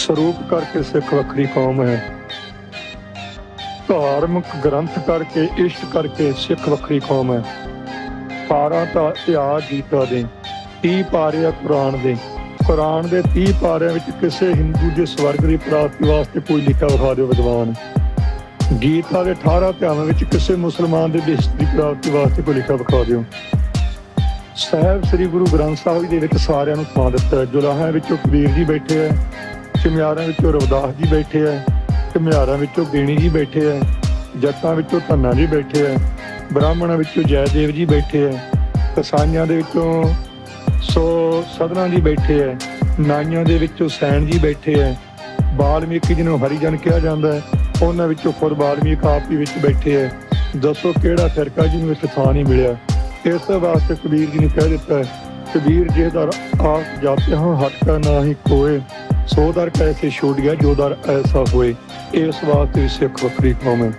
ਸਰੂਪ ਕਰਕੇ ਸਿੱਖ ਵੱਖਰੀ ਕੌਮ ਹੈ। ਧਾਰਮਿਕ ਗ੍ਰੰਥ ਕਰਕੇ, ਇਸ਼ਟ ਕਰਕੇ ਸਿੱਖ ਵੱਖਰੀ ਕੌਮ ਹੈ। ਪਾਰਾਂ ਤਾਂ ਇਤਿਹਾਸ ਗੀਤਾ ਦੇ 30 ਪਾਰੇ ਆ ਕੁਰਾਨ ਦੇ। ਕੁਰਾਨ ਦੇ 30 ਪਾਰਿਆਂ ਵਿੱਚ ਕਿਸੇ ਹਿੰਦੂ ਦੇ ਸਵਰਗ ਦੀ ਪ੍ਰਾਪਤੀ ਵਾਸਤੇ ਕੋਈ ਲਿਖਿਆ ਵਿਖਾ ਦਿਓ ਵਿਦਵਾਨ। ਗੀਤਾ ਦੇ 18 ਅਧਿਆਵਾਂ ਵਿੱਚ ਕਿਸੇ ਮੁਸਲਮਾਨ ਦੇ ਬਿਹਸ਼ਤ ਦੀ ਪ੍ਰਾਪਤੀ ਵਾਸਤੇ ਕੋਈ ਲਿਖਿਆ ਵਿਖਾ ਦਿਓ। ਸਾਹਿਬ ਸ੍ਰੀ ਗੁਰੂ ਗ੍ਰੰਥ ਸਾਹਿਬ ਜੀ ਦੇ ਵਿੱਚ ਸਾਰਿਆਂ ਨੂੰ ਥਾਂ ਦਿੱਤਾ ਹੈ। ਜੁਲਾਹਾਂ ਵਿੱਚੋਂ ਕਬੀਰ ਜੀ ਬੈਠੇ ਹੈ। ਚਮਿਆਰਾਂ ਵਿੱਚੋਂ ਰਵਿਦਾਸ ਜੀ ਬੈਠੇ ਹੈ ਘੁਮਿਆਰਾਂ ਵਿੱਚੋਂ ਬੇਣੀ ਜੀ ਬੈਠੇ ਹੈ ਜੱਟਾਂ ਵਿੱਚੋਂ ਧੰਨਾ ਜੀ ਬੈਠੇ ਹੈ ਬ੍ਰਾਹਮਣਾਂ ਵਿੱਚੋਂ ਜੈਦੇਵ ਜੀ ਬੈਠੇ ਹੈ ਕਸਾਈਆਂ ਦੇ ਵਿੱਚੋਂ ਸੋ ਸਦਰਾਂ ਜੀ ਬੈਠੇ ਹੈ ਨਾਈਆਂ ਦੇ ਵਿੱਚੋਂ ਸੈਣ ਜੀ ਬੈਠੇ ਹੈ ਬਾਲਮੀਕੀ ਜਿਹਨੂੰ ਹਰੀਜਨ ਕਿਹਾ ਜਾਂਦਾ ਹੈ, ਉਹਨਾਂ ਵਿੱਚੋਂ ਖੁਦ ਬਾਲਮੀਕ ਆਪ ਹੀ ਵਿੱਚ ਬੈਠੇ ਹੈ ਦੱਸੋ ਕਿਹੜਾ ਫਿਰਕਾ ਜਿਹਨੂੰ ਇੱਥੇ ਥਾਂ ਨਹੀਂ ਮਿਲਿਆ? ਇਸ ਵਾਸਤੇ ਕਬੀਰ ਜੀ ਨੇ ਕਹਿ ਦਿੱਤਾ ਕਬੀਰ ਜੇ ਦਰ ਆਪ ਜਾਤੇ ਹਾਂ ਹਟ ਕਾ ਨਾਹੀ ਕੋਏ। ਸੋ ਦਰ ਕੈਸੇ ਛੋੜ ਗਿਆ, ਜੋ ਦਰ ਐਸਾ ਹੋਏ, ਇਸ ਵਾਸਤੇ ਸਿੱਖ ਵੱਖਰੀ ਕੌਮ ਹੈ